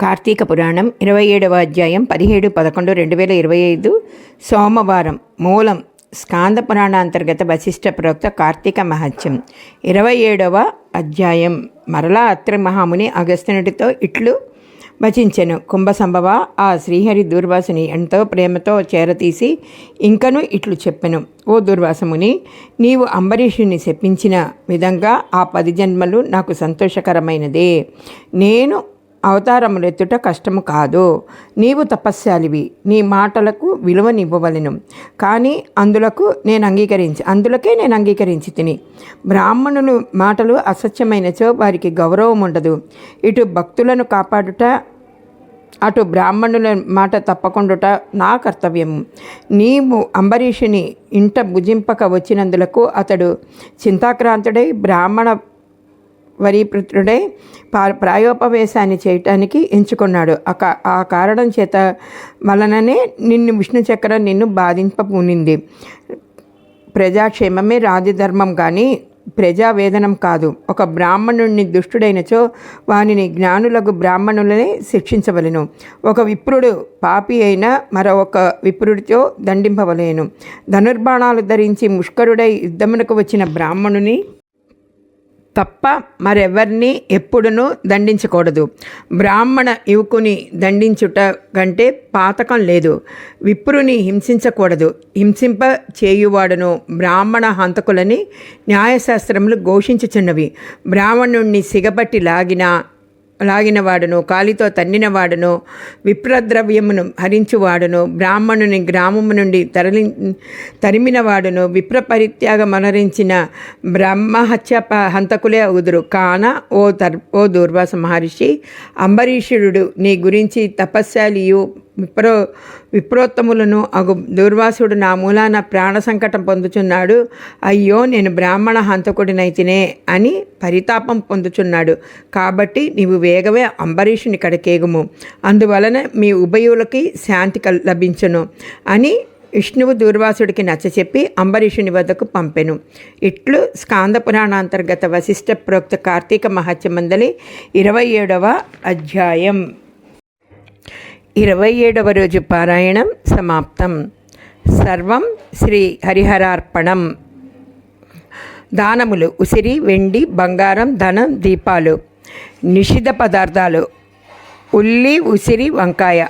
కార్తీక పురాణం ఇరవై ఏడవ అధ్యాయం పదిహేడు పదకొండు రెండు వేల ఇరవై ఐదు సోమవారం మూలం స్కాంద పురాణ అంతర్గత వశిష్ట ప్రోక్త కార్తీక మహత్యం. ఇరవై ఏడవ అధ్యాయం మరలా అత్రి మహాముని అగస్త్యునుడితో ఇట్లు వచించెను. కుంభసంభవ ఆ శ్రీహరి దూర్వాసుని ఎంతో ప్రేమతో చేరతీసి ఇంకను ఇట్లు చెప్పెను. ఓ దుర్వాసముని నీవు అంబరీషుని శపించిన విధంగా ఆ పది జన్మలు నాకు సంతోషకరమైనదే. నేను అవతారములెత్తుట కష్టము కాదు. నీవు తపస్యాలివి. నీ మాటలకు విలువనివ్వవలెను. కానీ అందులకు నేను అంగీకరించి అందులకే నేను అంగీకరించి తిని. బ్రాహ్మణులు మాటలు అసత్యమైనచో వారికి గౌరవం ఉండదు ఇటు భక్తులను కాపాడుట అటు బ్రాహ్మణుల మాట తప్పకుండుట నా కర్తవ్యము. నీవు అంబరీషుని ఇంట భుజింపక వచ్చినందులకు అతడు చింతాక్రాంతుడై బ్రాహ్మణ వరీపుత్రుడై పా ప్రాయోపవేశాన్ని చేయటానికి ఎంచుకున్నాడు. ఆ ఆ కారణం చేత వలననే నిన్ను విష్ణు చక్రం నిన్ను బాధింపబూనింది. ప్రజాక్షేమమే రాజధర్మం కానీ ప్రజావేదనం కాదు. ఒక బ్రాహ్మణుడిని దుష్టుడైనచో వానిని జ్ఞానులకు బ్రాహ్మణులనే శిక్షించవలెను. ఒక విప్రుడు పాపి అయిన మరొక విప్రుడితో దండింపవలేను. ధనుర్బాణాలు ధరించి ముష్కరుడై యుద్ధమునకు వచ్చిన బ్రాహ్మణుని తప్ప మరెవరిని ఎప్పుడునూ దండించకూడదు. బ్రాహ్మణ యువకుని దండించుట కంటే పాతకం లేదు. విప్రుని హింసించకూడదు. హింసింప చేయువాడును బ్రాహ్మణ హంతకులని న్యాయశాస్త్రములు ఘోషించుచున్నవి. బ్రాహ్మణుణ్ణి సిగపట్టి లాగినా లాగినవాడును కాలితో తన్నినవాడును విప్రద్రవ్యమును హరించువాడును బ్రాహ్మణుని గ్రామము నుండి తరలి తరిమినవాడును విప్ర పరిత్యాగమనరించిన బ్రహ్మహత్య ప- హంతకులే అగుదురు కాన ఓ తర్ ఓ దుర్వాస మహర్షి అంబరీషుడు నీ గురించి తపస్శాలియు విప్రో విప్రోత్తములను అగు దుర్వాసుడు నా మూలాన ప్రాణ సంకటం పొందుచున్నాడు. అయ్యో నేను బ్రాహ్మణ హంతకుడినైతినే అని పరితాపం పొందుచున్నాడు. కాబట్టి నీవు వేగమే అంబరీషుని కడకేగుము. అందువలన మీ ఉభయులకి శాంతి కల్ లభించును అని విష్ణువు దూర్వాసుడికి నచ్చచెప్పి అంబరీషుని వద్దకు పంపెను. ఇట్లు స్కాంద పురాణాంతర్గత వశిష్ట ప్రోక్త కార్తీక మహత్యమందలి ఇరవై ఏడవ అధ్యాయం. ఇరవై ఏడవ రోజు పారాయణం సమాప్తం. సర్వం శ్రీ హరిహరార్పణం. దానములు ఉసిరి వెండి బంగారం ధనం దీపాలు నిషిద్ధ పదార్థాలు ఉల్లి ఉసిరి వంకాయ.